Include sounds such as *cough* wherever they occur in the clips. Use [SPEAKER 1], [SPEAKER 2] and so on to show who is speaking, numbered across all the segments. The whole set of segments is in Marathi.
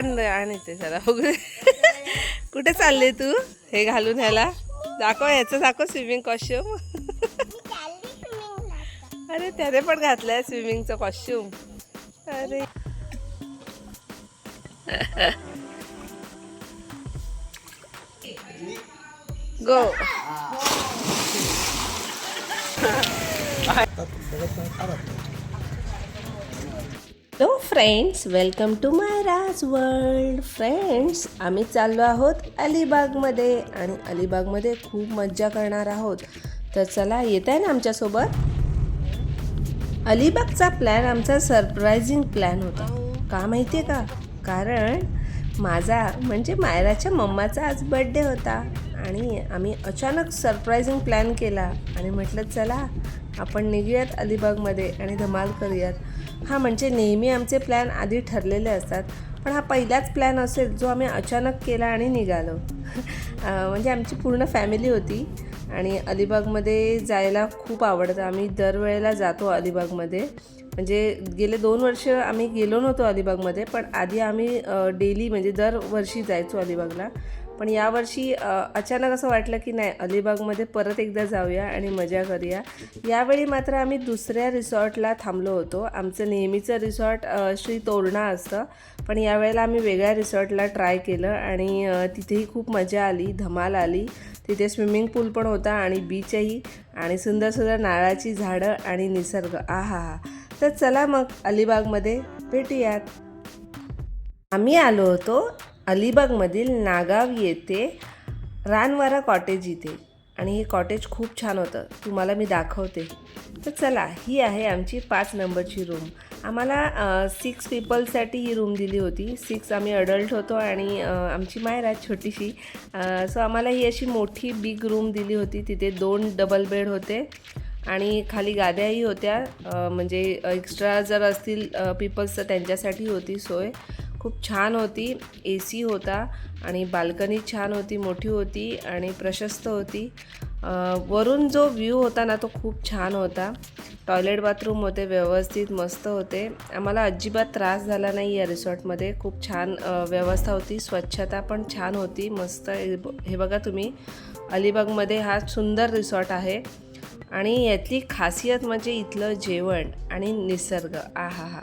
[SPEAKER 1] आणि ते जरा बघू. कुठे चालले तू? हे घालून ह्याला. दाखव ह्याचं दाखव स्विमिंग कॉस्ट्युम अरे त्याने पण घातलंय स्विमिंगचं कॉस्ट्युम अरे. Go hello friends welcome to my Raj world. Friends आम्ही चाललो आहोत अलिबागमध्ये आणि अलिबागमध्ये खूप मज्जा करणार आहोत. तर चला येत आहे ना आमच्यासोबत? अलिबागचा प्लॅन आमचा सरप्रायझिंग प्लॅन होता. का माहिती आहे का? कारण माझा म्हणजे मायराच्या मम्माचा आज बड्डे होता आणि आम्ही अचानक सरप्रायझिंग प्लॅन केला आणि म्हटलं चला आपण निघूयात अलिबागमध्ये आणि धमाल करूयात. हा म्हणजे नेहमी आमचे प्लॅन आधी ठरलेले असतात. पण हा पहिलाच प्लॅन असेल जो आम्ही अचानक केला आणि निघालो. *laughs* म्हणजे आमची पूर्ण फॅमिली होती. आणि अलिबागमध्ये जायला खूप आवडतं. आम्ही दरवेळेला जातो अलिबागमध्ये. म्हणजे गेले दोन वर्ष आम्ही गेलो नव्हतो अलिबागमध्ये पण आधी आम्ही डेली म्हणजे दरवर्षी जायचो अलिबागला. पण यावर्षी अचानक असं वाटलं की नाही अलिबागमध्ये परत एकदा जाऊया आणि मजा करूया. यावेळी मात्र आम्ही दुसऱ्या रिसॉर्टला थांबलो होतो. आमचं नेहमीचं रिसॉर्ट श्री तोरणा असतं. पण यावेळेला आम्ही वेगळ्या रिसॉर्टला ट्राय केलं आणि तिथेही खूप मजा आली धमाल आली. तिथे स्विमिंग पूल पण होता आणि बीचही आणि सुंदर सुंदर नारळाची झाडं आणि निसर्ग. आहा हा. तर चला मग अलिबागमध्ये भेटूयात. आम्ही आलो होतो अलिबागमधील नागाव येथे रानवारा कॉटेज इथे. आणि हे कॉटेज खूप छान होतं. तुम्हाला मी दाखवते. तर चला ही आहे आमची पाच नंबरची रूम. आम्हाला सिक्स पीपलसाठी ही रूम दिली होती. सिक्स आम्ही अडल्ट होतो आणि आमची आमची मायरा छोटीशी. सो आम्हाला ही अशी मोठी बिग रूम दिली होती. तिथे दोन डबल बेड होते आणि खाली गाद्याही होत्या. म्हणजे एक्स्ट्रा जर असतील पीपल्स तर त्यांच्यासाठी होती सोय. खूप छान होती. ए सी होता आणि बाल्कनी छान होती मोठी होती आणि प्रशस्त होती. वरून जो व्ह्यू होता ना तो खूप छान होता. टॉयलेट बाथरूम होते व्यवस्थित मस्त होते. आम्हाला अजिबात त्रास झाला नाही या रिसॉर्टमध्ये. खूप छान व्यवस्था होती. स्वच्छता पण छान होती. मस्त हे हे बघा तुम्ही. अलिबागमध्ये हा सुंदर रिसॉर्ट आहे. आणि यातली खासियत म्हणजे इथलं जेवण आणि निसर्ग. आहा हा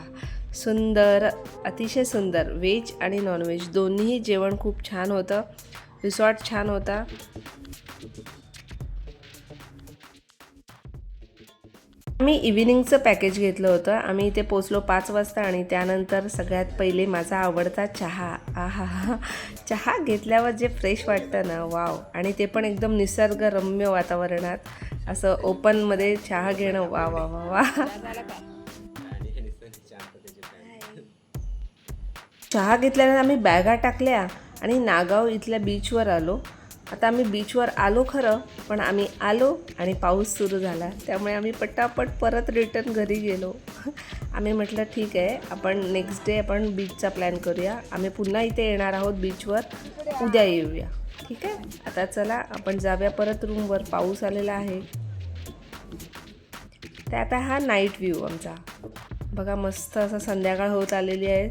[SPEAKER 1] सुंदर अतिशय सुंदर. व्हेज आणि नॉनव्हेज दोन्हीही जेवण खूप छान होतं. रिसॉर्ट छान होता. आम्ही इव्हिनिंगचं पॅकेज घेतलं होतं. आम्ही इथे पोचलो पाच वाजता आणि त्यानंतर सगळ्यात पहिले माझा आवडता चहा. आहा चहा घेतल्यावर जे फ्रेश वाटतं ना वाव आणि ते पण एकदम निसर्गरम्य वातावरणात. असं ओपनमध्ये चहा घेणं वा वा वा वा. चहा घेतल्यानंतर आम्ही बॅगा टाकल्या आणि नागाव इथल्या बीचवर आलो. आता आम्ही बीचवर आलो खरं पण आम्ही आलो आणि पाऊस सुरू झाला. त्यामुळे आम्ही पटापट परत रिटर्न घरी गेलो. *laughs* आम्ही म्हटलं ठीक आहे आपण नेक्स्ट डे आपण बीचचा प्लॅन करूया. आम्ही पुन्हा इथे येणार आहोत बीचवर उद्या येऊया. ठीक आहे? आता चला आपण जाऊया परत रूमवर पाऊस आलेला आहे. तर आता हा नाईट व्ह्यू आमचा. बघा मस्त असं संध्याकाळ होत आलेली आहे.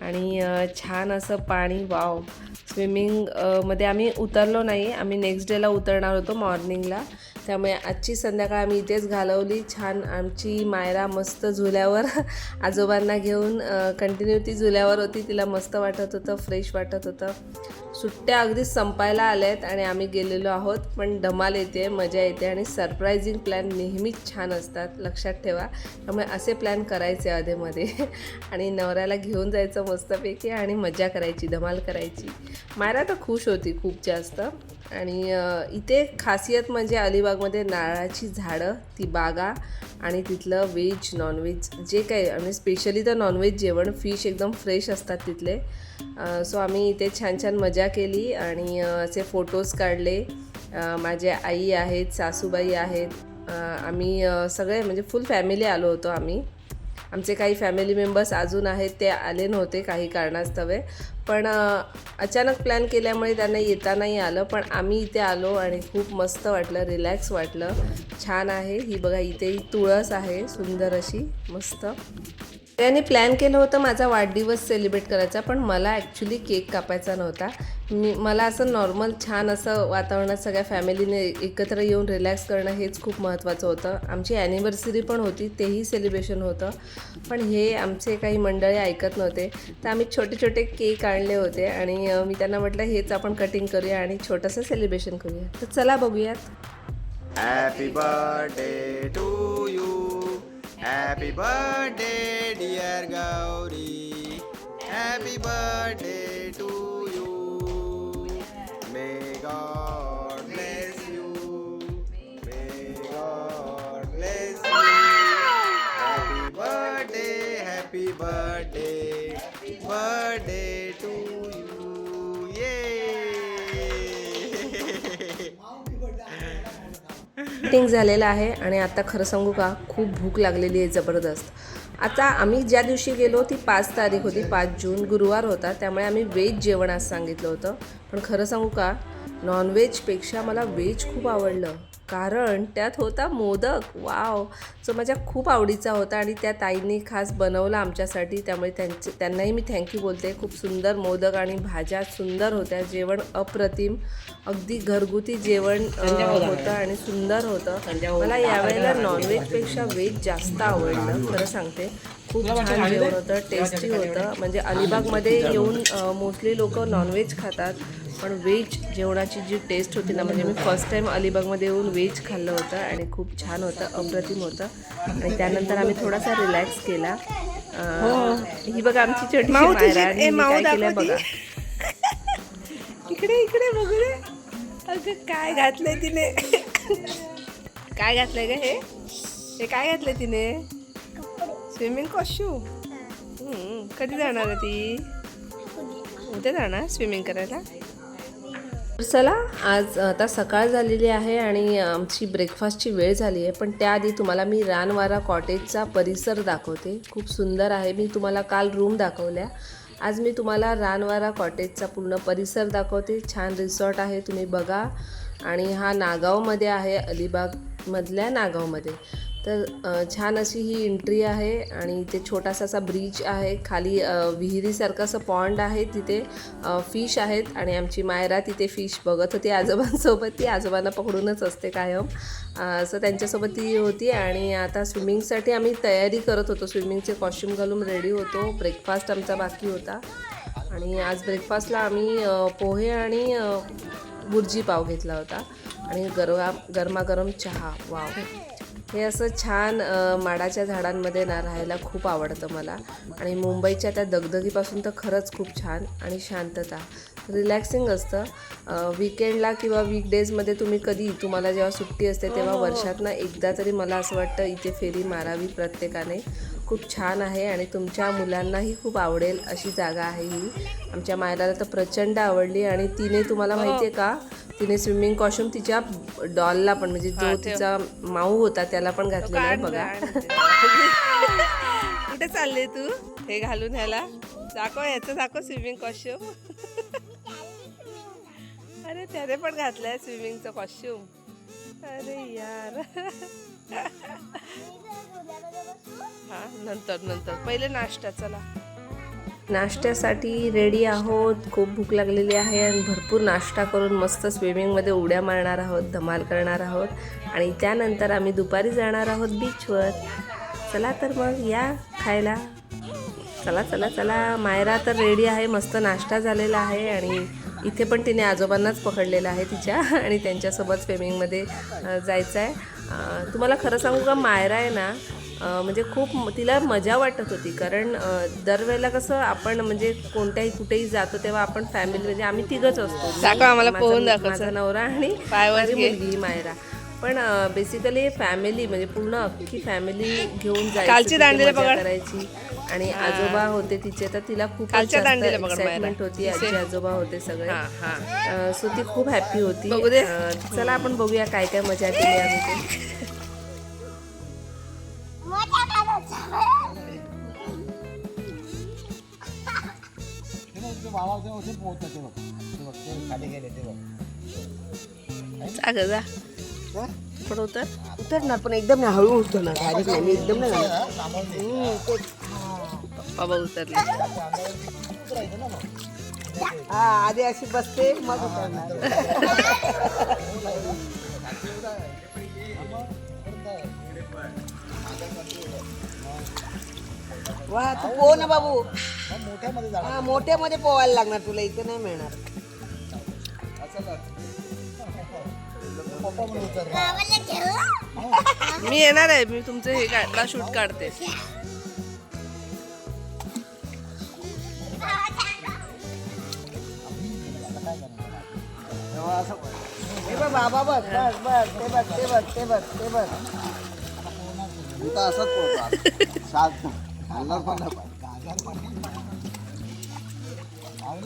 [SPEAKER 1] आणि छान असं पाणी वाव. स्विमिंगमध्ये आम्ही उतरलो नाही. आम्ही नेक्स्ट डेला उतरणार होतो मॉर्निंगला. त्यामुळे आजची संध्याकाळ आम्ही इथेच घालवली. छान आमची मायरा मस्त झुल्यावर *laughs* आजोबांना घेऊन कंटिन्यू ती झुल्यावर होती. तिला मस्त वाटत होतं फ्रेश वाटत होतं. सुट्ट्या अगदी संपायला आल्या आहेत आणि आम्ही गेलेलो आहोत. पण धमाल येते मजा येते आणि सरप्रायझिंग प्लॅन नेहमीच छान असतात लक्षात ठेवा. त्यामुळे असे प्लॅन करायचे अधेमध्ये *laughs* आणि नवऱ्याला घेऊन जायचं मस्तपैकी आणि मजा करायची धमाल करायची. मायरा तर खुश होती खूप जास्त. आणि इथे खासियत म्हणजे अलिबागमध्ये नारळाची झाडं ती बागा आणि तिथलं व्हेज नॉनव्हेज जे काही आणि स्पेशली तर नॉनव्हेज जेवण फिश एकदम फ्रेश असतात तिथले. सो आम्ही इथे छान छान मजा केली आणि असे फोटोज काढले. माझे आई आहेत सासूबाई आहेत. आम्ही सगळे म्हणजे फुल फॅमिली आलो होतो आम्ही. आमचे काही फॅमिली मेंबर्स अजून आहेत ते आले नव्हते काही कारणास्तवे. पण अचानक प्लॅन केल्यामुळे त्यांना येता नाही आलं पण आम्ही इथे आलो आणि खूप मस्त वाटलं रिलॅक्स वाटलं. छान आहे. ही बघा इथे ही तुळस आहे सुंदर अशी मस्त. त्याने प्लॅन केलं होतं माझा वाढदिवस सेलिब्रेट करायचा पण मला ॲक्च्युली केक कापायचा नव्हता. मी मला असं नॉर्मल छान असं वातावरणात सगळ्या फॅमिलीने एकत्र येऊन रिलॅक्स करणं हेच खूप महत्त्वाचं होतं. आमची ॲनिव्हर्सरी पण होती तेही सेलिब्रेशन होतं. पण हे आमचे काही मंडळी ऐकत नव्हते. तर आम्ही छोटे छोटे केक आणले होते आणि मी त्यांना म्हटलं हेच आपण कटिंग करूया आणि छोटंसं सेलिब्रेशन करूया. तर चला बघूयात.
[SPEAKER 2] Happy birthday to you Happy birthday, dear Gauri. Happy birthday
[SPEAKER 1] meeting झालेलं आहे आणि आता खरं सांगू का खूप भूक लागलेली आहे जबरदस्त. आता आम्ही ज्या दिवशी गेलो ती पाच तारीख होती पाच जून गुरुवार होता त्यामुळे आम्ही व्हेज जेवण आज सांगितलं होतं. पण खरं सांगू का नॉनव्हेजपेक्षा मला व्हेज खूप आवडलं. कारण त्यात होता मोदक. वाव. जो माझ्या खूप आवडीचा होता आणि त्या ताईंनी खास बनवला आमच्यासाठी. त्यामुळे त्यांचे त्यांनाही मी थँक्यू बोलते. खूप सुंदर मोदक आणि भाज्या सुंदर होत्या. जेवण अप्रतिम. अगदी घरगुती जेवण होतं आणि सुंदर होतं. मला यावेळेला नॉनव्हेजपेक्षा व्हेज जास्त आवडलं. खरं सांगते. खूप छान जेवण होतं. टेस्टी होतं. म्हणजे अलिबागमध्ये *laughs* येऊन मोस्टली लोक नॉनव्हेज खातात. पण व्हेज जेवणाची जी टेस्ट होती ना म्हणजे मी फर्स्ट टाईम अलिबागमध्ये येऊन व्हेज खाल्लं होतं आणि खूप छान होतं अप्रतिम होतं. आणि त्यानंतर आम्ही थोडासा रिलॅक्स केला. अं, ही. बघा आमची केलंय बघा. इकडे इकडे बघू दे अगं काय घातलंय तिने? काय घातलंय ग हे? हे काय घातलंय तिने? Swimming costume? कधी जाणार ती? उद्या जाणार स्विमिंग करायला? चला आज आता सकाळ झालेली आहे आणि आमची ब्रेकफास्टची वेळ झाली आहे पण त्याआधी तुम्हाला मी रानवारा कॉटेजचा परिसर दाखवते. खूप सुंदर आहे. मी तुम्हाला काल रूम दाखवल्या. आज मी तुम्हाला रानवारा कॉटेजचा पूर्ण परिसर दाखवते. छान रिसॉर्ट आहे तुम्ही बघा. आणि हा नागावमध्ये आहे अलिबागमधल्या नागावमध्ये. तर छान अशी ही एंट्री आहे आणि इथे छोटासा असा ब्रिज आहे. खाली विहिरीसारखं असं पॉन्ड आहे. तिथे फिश आहेत आणि आमची मायरा तिथे फिश बघत होती. आजोबांसोबत ती आजोबांना पकडूनच असते कायम. असं त्यांच्यासोबत ती होती आणि आता स्विमिंगसाठी आम्ही तयारी करत होतो. स्विमिंगचे कॉस्ट्यूम घालून रेडी होतो. ब्रेकफास्ट आमचा बाकी होता. आणि आज ब्रेकफास्टला आम्ही पोहे आणि अ, बुर्जी पाव घेतला होता. आणि गरवा गरमागरम चहा. वाव हे असं छान माडाच्या झाडांमध्ये ना राहायला खूप आवडतं मला. आणि मुंबईच्या त्या दगदगीपासून तर खरंच खूप छान आणि शांतता. रिलॅक्सिंग असतं. विकेंडला किंवा वीकडेजमध्ये तुम्ही कधी तुम्हाला जेव्हा सुट्टी असते तेव्हा वर्षातनं एकदा तरी मला असं वाटतं इथे फेरी मारावी प्रत्येकाने. खूप छान आहे आणि तुमच्या मुलांनाही खूप आवडेल अशी जागा आहे ही. आमच्या मायराला तर प्रचंड आवडली आणि तिने तुम्हाला माहिती आहे का तिने स्विमिंग कॉस्ट्युम तिच्या डॉलला पण म्हणजे जो तिचा माऊ होता त्याला पण घातलेला आहे बघा. *laughs* कुठे चालले तू? हे घालून ह्याला. दाखव ह्याचं दाखव स्विमिंग कॉस्ट्युम त्याने पण घातलंय स्विमिंगचं कॉस्ट्युम अरे यार. हा नंतर नंतर. पहिले नाश्ता चला. नाश्त्यासाठी रेडी आहोत. खूप भूक लागलेली आहे आणि भरपूर नाश्ता करून मस्त स्विमिंगमध्ये उड्या मारणार आहोत धमाल करणार आहोत. आणि त्यानंतर आम्ही दुपारी जाणार आहोत बीचवर चला तर मग या खायला. चला चला चला. मायरा तर रेडी आहे. मस्त नाश्ता झालेला आहे आणि इथे पण तिने आजोबांनाच पकडलेलं आहे तिच्या *laughs* आणि त्यांच्यासोबत स्विमिंगमध्ये जायचं आहे तुम्हाला खरं सांगू का मायरा आहे ना म्हणजे खूप तिला मजा वाटत होती कारण दरवेळेला कसं आपण म्हणजे कोणत्याही कुठेही जातो तेव्हा आपण फॅमिली म्हणजे आम्ही तिघच असतो
[SPEAKER 3] आम्हाला
[SPEAKER 1] माझा-. नवरा आणि. मुलगी मायरा पण बेसिकली फॅमिली म्हणजे पूर्ण अख्खी फॅमिली घेऊन जायची. करायची आणि आजोबा होते तिचे तर तिला खूप एक्साइटमेंट. होती. आजी आजोबा होते सगळे.
[SPEAKER 3] हा हा.
[SPEAKER 1] सो ती खूप हॅपी होती. चला आपण बघूया काय काय मजा केली आम्ही ते.
[SPEAKER 3] जा. पण उतर.
[SPEAKER 4] उतरणार पण एकदम नाही हळू ना डायरेक्ट नाही मी एकदम नाही.
[SPEAKER 3] बाबा उतरले.
[SPEAKER 5] हा आधी अशी बसते मग उतरणार. वा तू पो ना बाबू. हा मोठ्यामध्ये पोवायला लागणार तुला इथे नाही मिळणार.
[SPEAKER 3] मी येणार आहे मी तुमचं हे काढला शूट काढते
[SPEAKER 5] बघ बाबा बघ बस ते बघ ते बघ ते बघ ते बघ
[SPEAKER 4] तर असंच पोहतो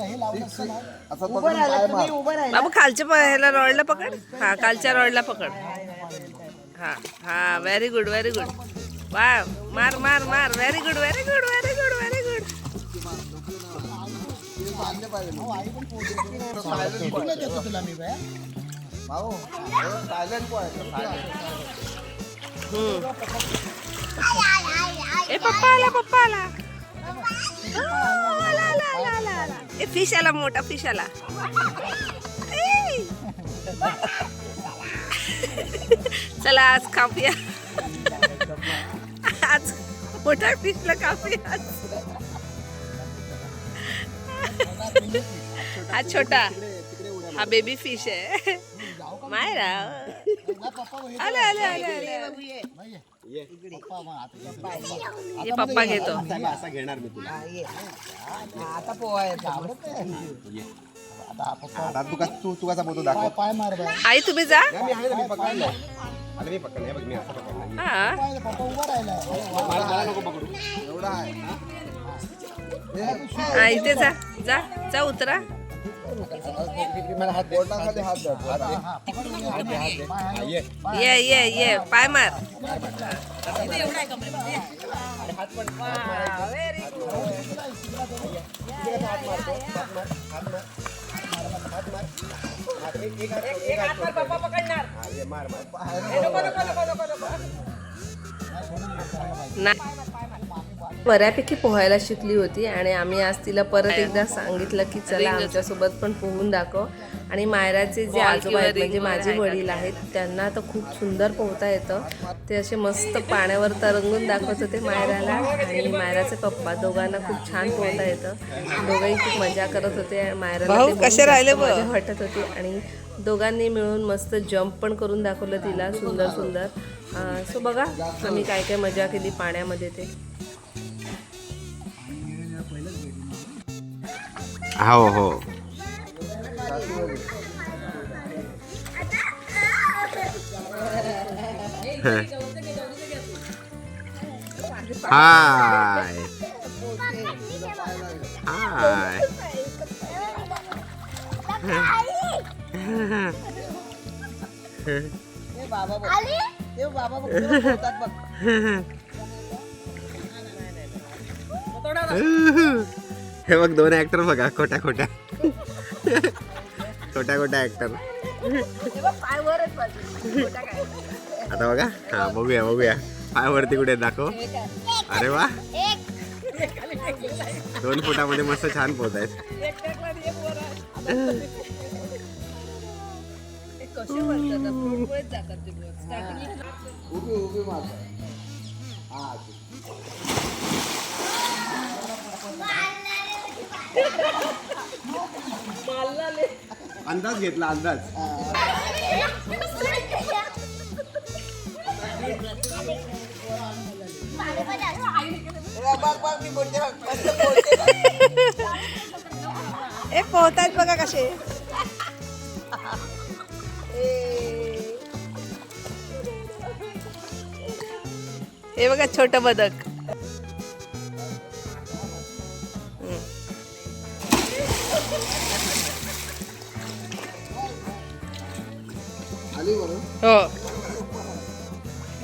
[SPEAKER 4] पण असं
[SPEAKER 5] उभं तुम्ही उभं राहिला
[SPEAKER 3] बाबू खालच्या प- ह्याला रॉडला पकड. हा खालच्या रॉडला पकड. हा हा व्हेरी गुड व्हेरी गुड वा मार मार मार. Very good very good very good very
[SPEAKER 4] बांधले पाहिजे भाऊ सायलेंट
[SPEAKER 3] ए पप्पा आला पप्पा आला. ए फिश आला मोठा फिश आला. चला आज कापूया. आज मोठा फिशला कापूया. आज. हा छोटा. हा बेबी फिश आहे. मायरा आले आले आले आले.
[SPEAKER 4] ये.
[SPEAKER 3] पप्पा घेतो.
[SPEAKER 4] असा घेणार मी तुला
[SPEAKER 5] आता पोवायचं
[SPEAKER 4] तू तू कसा दाखव
[SPEAKER 3] आई तुम्ही जा.
[SPEAKER 4] मी आहे मी पकडलं अरे मी पकडलं बघ मी असं पकडलं
[SPEAKER 3] हा
[SPEAKER 4] मला नको पकडू एवढा आहे
[SPEAKER 3] इथे जा. जा जा उतरा.
[SPEAKER 4] ये
[SPEAKER 3] ये ये ये पाय मार. ना. बऱ्यापैकी पोहायला शिकली होती आणि आम्ही आज तिला परत एकदा सांगितलं की चला आमच्यासोबत पण पोहून दाखव. आणि मायराचे जे आजोबा आहेत म्हणजे माझे आहे वडील आहेत त्यांना तर खूप सुंदर पोहता येतं. ते असे मस्त पाण्यावर तरंगून दाखवत होते मायराला. आणि मायराचे पप्पा दोघांना खूप छान पोहता येतं. दोघंही खूप मजा करत होते. आणि मायराला वाटत होती. आणि दोघांनी मिळून मस्त जम्प पण करून दाखवलं तिला सुंदर सुंदर. सो बघा आम्ही काय काय मजा केली पाण्यामध्ये ते.
[SPEAKER 4] हो हो. हाय. हाय.
[SPEAKER 5] बाबा बाबा बघ. *laughs*
[SPEAKER 4] हे बघ दोन ऍक्टर बघा खोट्या खोट्या. खोट्या खोट्या ऍक्टर आता बघा. हा बघूया बघूया. पाय वरती कुठे दाखव. अरे वा. दोन फुटामध्ये मस्त छान पोहत आहेत उभी उभी अंदाज घेतला अंदाज.
[SPEAKER 5] हे ए पोहतायत बघा कसे.
[SPEAKER 3] हे बघा छोट बदक. Oh.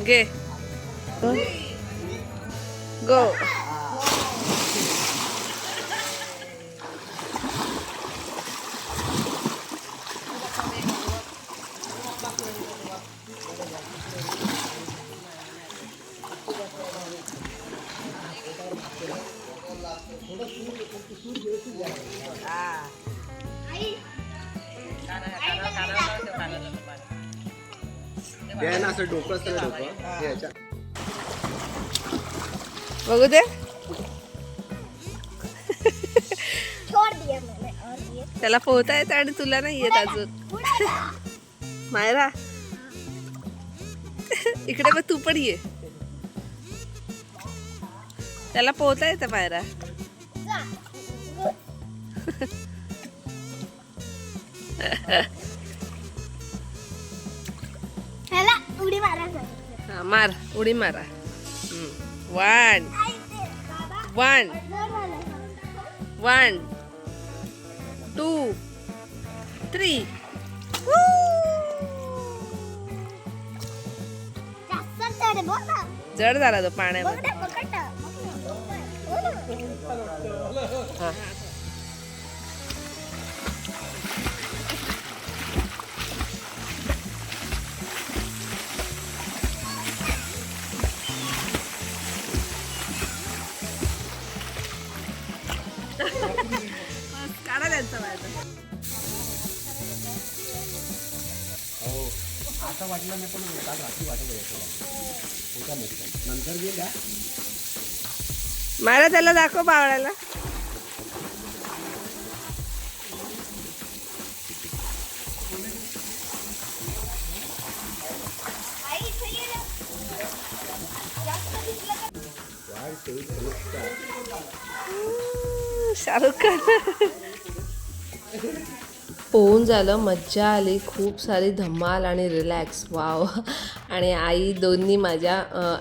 [SPEAKER 3] Okay.
[SPEAKER 2] Go. Ah. ना असं डोकं असतं ना डोकं?
[SPEAKER 1] बघू दे.
[SPEAKER 4] छोड़ दिया मैंने और ये
[SPEAKER 1] त्याला पोहता येतं आणि तुला नाही येत अजून. मायरा इकडे बघ तू पण ये. त्याला पोहता येतं मायरा *laughs*
[SPEAKER 4] उडी मारा सर.
[SPEAKER 1] हा मार उडी मारा वन
[SPEAKER 4] आई ते बाबा
[SPEAKER 1] वन
[SPEAKER 4] जर झालं.
[SPEAKER 1] वन टू थ्री
[SPEAKER 4] जास्त चढ बघ ना
[SPEAKER 1] जड झाला तो
[SPEAKER 4] बघ
[SPEAKER 1] पाण्यामध्ये
[SPEAKER 2] आता वाटलं नाही पण काल रात्री वाटत होता मस्त नंतर गेल्या.
[SPEAKER 1] मारा त्याला दाखव बावळाला? शाहरुख खान. पोहून झालं मज्जा आली खूप सारी धमाल आणि रिलॅक्स वाव आणि आई दोन्ही माझ्या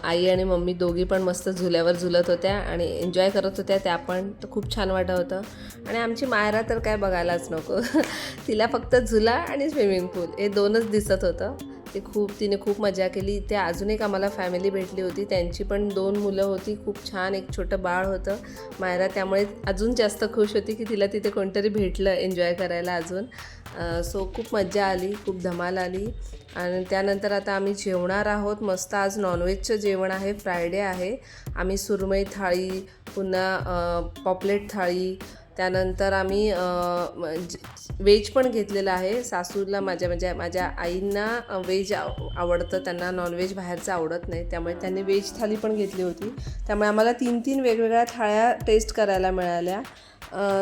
[SPEAKER 1] आई आणि मम्मी दोघी पण मस्त झुल्यावर झुलत होत्या आणि एन्जॉय करत होत्या त्या पण. तर खूप छान वाटत होतं. आणि आमची मायरा तर काय बघायलाच नको. *laughs* तिला फक्त झुला आणि स्विमिंग पूल हे दोनच दिसत होतं. ते खूप तिने खूप मजा केली. ते अजून एक आम्हाला फॅमिली भेटली होती. त्यांची पण दोन मुलं होती. खूप छान एक छोटं बाळ होतं. मायरा त्यामुळे अजून जास्त खुश होती की तिला तिथे कोणतरी भेटलं एन्जॉय करायला अजून. सो खूप मजा आली खूप धमाल आली. आणि त्यानंतर आता आम्ही जेवणार आहोत. मस्त आज नॉनव्हेजचं जेवण आहे. फ्रायडे आहे. आम्ही सुरमई थाळी पुन्हा पॉपलेट थाळी त्यानंतर आम्ही व्हेज पण घेतलेलं आहे. सासूला माझ्या म्हणजे माझ्या आईंना व्हेज आव आवडतं. त्यांना नॉनव्हेज बाहेरचं आवडत नाही. त्यामुळे त्यांनी व्हेज थाली पण घेतली होती. त्यामुळे आम्हाला तीन तीन वेगवेगळ्या थाळ्या टेस्ट करायला मिळाल्या.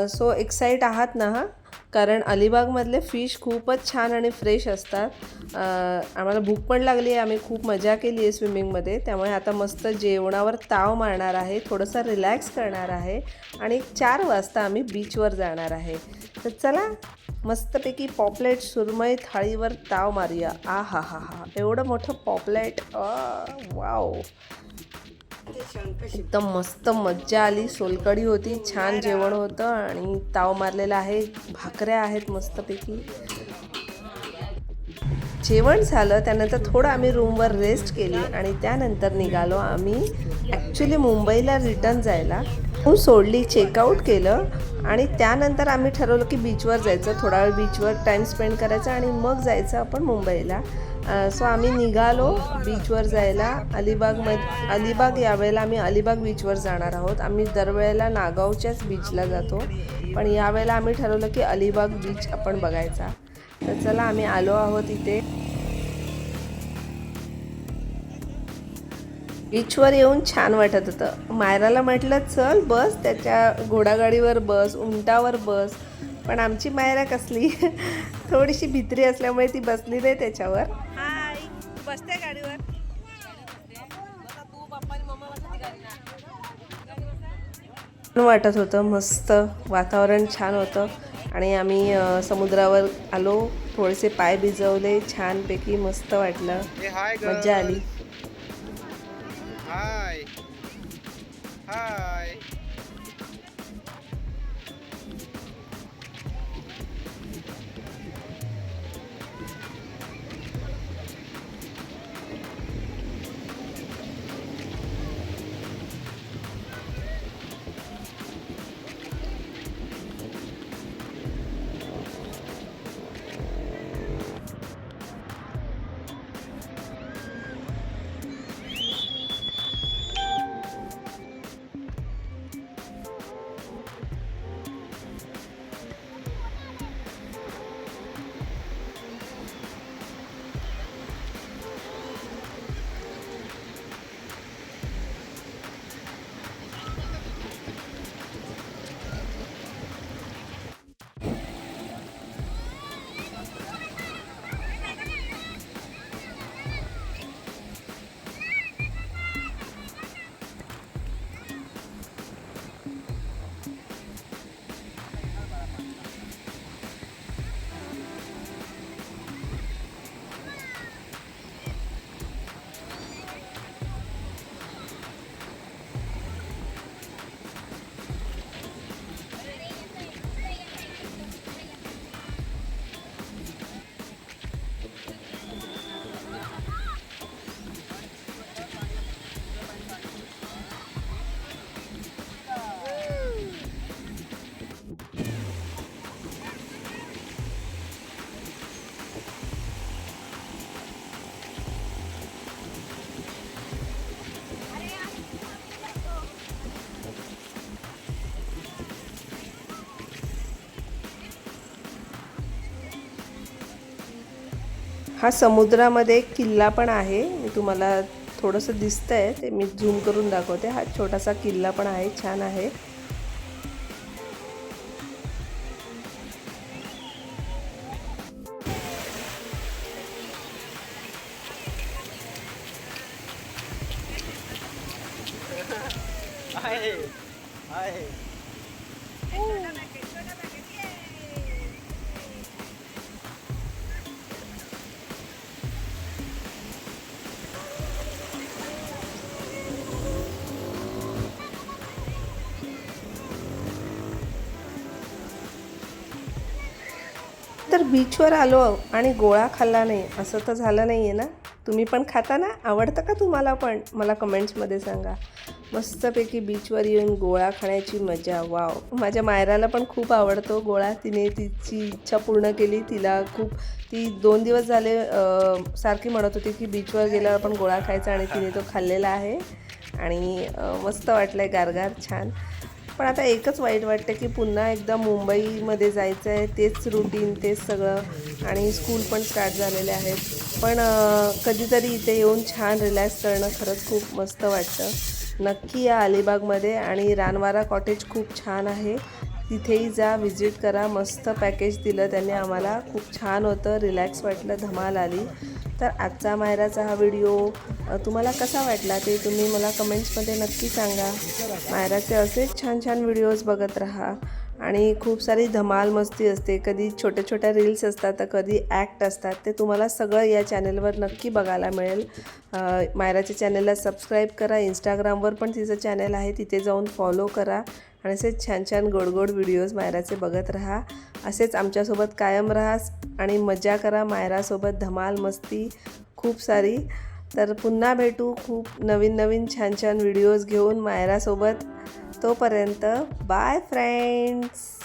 [SPEAKER 1] सो एक्साईट आहात ना हा? कारण अलिबागमधले फिश खूपच छान आणि फ्रेश असतात. आम्हाला भूक पण लागली आहे. आम्ही खूप मजा केली आहे स्विमिंगमध्ये त्यामुळे आता मस्त जेवणावर ताव मारणार आहे. थोडंसं रिलॅक्स करणार आहे. आणि चार वाजता आम्ही बीचवर जाणार आहे. तर चला मस्तपैकी पॉपलेट सुरमई थाळीवर ताव मारूया. आ हा हा हा. एवढं मोठं पॉपलेट वाव एकदम मस्त मज्जा आली. सोलकडी होती छान जेवण होतं आणि ताव मारलेला आहे. भाकऱ्या आहेत मस्तपैकी. जेवण झालं त्यानंतर थोडं आम्ही रूमवर रेस्ट केली आणि त्यानंतर निघालो आम्ही. ॲक्च्युली मुंबईला रिटर्न जायला. रूम सोडली चेकआउट केलं. आणि त्यानंतर आम्ही ठरवलं की बीचवर जायचं. थोडा वेळ बीचवर टाईम स्पेंड करायचा आणि मग जायचं आपण मुंबईला. सो आम्ही निघालो बीचवर जायला. अलिबागमध्ये अलिबाग यावेळेला आम्ही अलिबाग बीचवर जाणार आहोत. आम्ही दरवेळेला नागावच्याच बीचला जातो. पण यावेळेला आम्ही ठरवलं की अलिबाग बीच आपण बघायचा. तर चला आम्ही आलो आहोत इथे. बीचवर येऊन छान वाटत होतं. मायराला म्हटलं चल बस त्याच्या घोडागाडीवर बस उंटावर बस. पण आमची मायरा कसली *laughs* थोडीशी भित्री असल्यामुळे ती बसली नाही त्याच्यावर. हाय बसते गाडीवर? वाटत होतं मस्त वातावरण छान होतं. आणि आम्ही समुद्रावर आलो थोडेसे पाय भिजवले छानपैकी मस्त वाटलं.
[SPEAKER 2] हाय
[SPEAKER 1] मज्जा आली.
[SPEAKER 2] हाय हाय
[SPEAKER 1] हा समुद्रामध्ये एक किल्ला पण आहे. मी तुम्हाला थोडंसं दिसतंय. ते मी झूम करून दाखवते. हा छोटासा किल्ला पण आहे. छान आहे. तर बीचवर आलो आणि गोळा खाल्ला नाही असं तर झालं नाही आहे ना? तुम्ही पण खाता ना? आवडतं का तुम्हाला पण? मला कमेंट्समध्ये सांगा. मस्तपैकी बीचवर येऊन गोळा खाण्याची मजा वाव. माझ्या मायराला पण खूप आवडतो गोळा. तिने तिची इच्छा पूर्ण केली. तिला खूप ती दोन दिवस झाले सारखी म्हणत होती की बीचवर गेल्यावर पण गोळा खायचा आणि तिने तो खाल्लेला आहे. आणि मस्त वाटलं आहे गारगार छान. पण आता एकच वाईट वाटतं की पुन्हा एकदा मुंबईमध्ये जायचं आहे तेच रुटीन तेच सगळं. आणि स्कूल पण स्टार्ट झालेले आहेत. पण कधीतरी इथे येऊन छान रिलॅक्स करणं खरंच खूप मस्त वाटतं. नक्की या अलिबागमध्ये आणि रानवारा कॉटेज खूप छान आहे. तिथेही जा व्हिजिट करा. मस्त पॅकेज दिलं त्यांनी आम्हाला. खूप छान होतं. रिलॅक्स वाटलं. धमाल आली. तर आजचा मायराचा हा व्हिडिओ तुम्हाला कसा वाटला ते तुम्ही मला कमेंट्समध्ये नक्की सांगा. मायराचे असेच छान छान व्हिडिओज बघत राहा. आणि खूप सारी धमाल मस्ती असते. कधी छोट्या छोट्या रील्स असतात तर कधी ॲक्ट असतात. ते तुम्हाला सगळं या चॅनलवर नक्की बघायला मिळेल. मायराच्या चॅनलला सबस्क्राईब करा. इंस्टाग्रामवर पण तिचं चॅनल आहे. तिथे जाऊन फॉलो करा. आणि असेच छान छान गोड गोड व्हिडिओज मायराचे बघत राहा. असेच आमच्यासोबत कायम राहा आणि मजा करा. मायरासोबत धमाल मस्ती खूप सारी. तर पुन्हा भेटू खूप नवीन नवीन छान छान व्हिडिओज घेऊन मायरासोबत. तोपर्यंत बाय फ्रेंड्स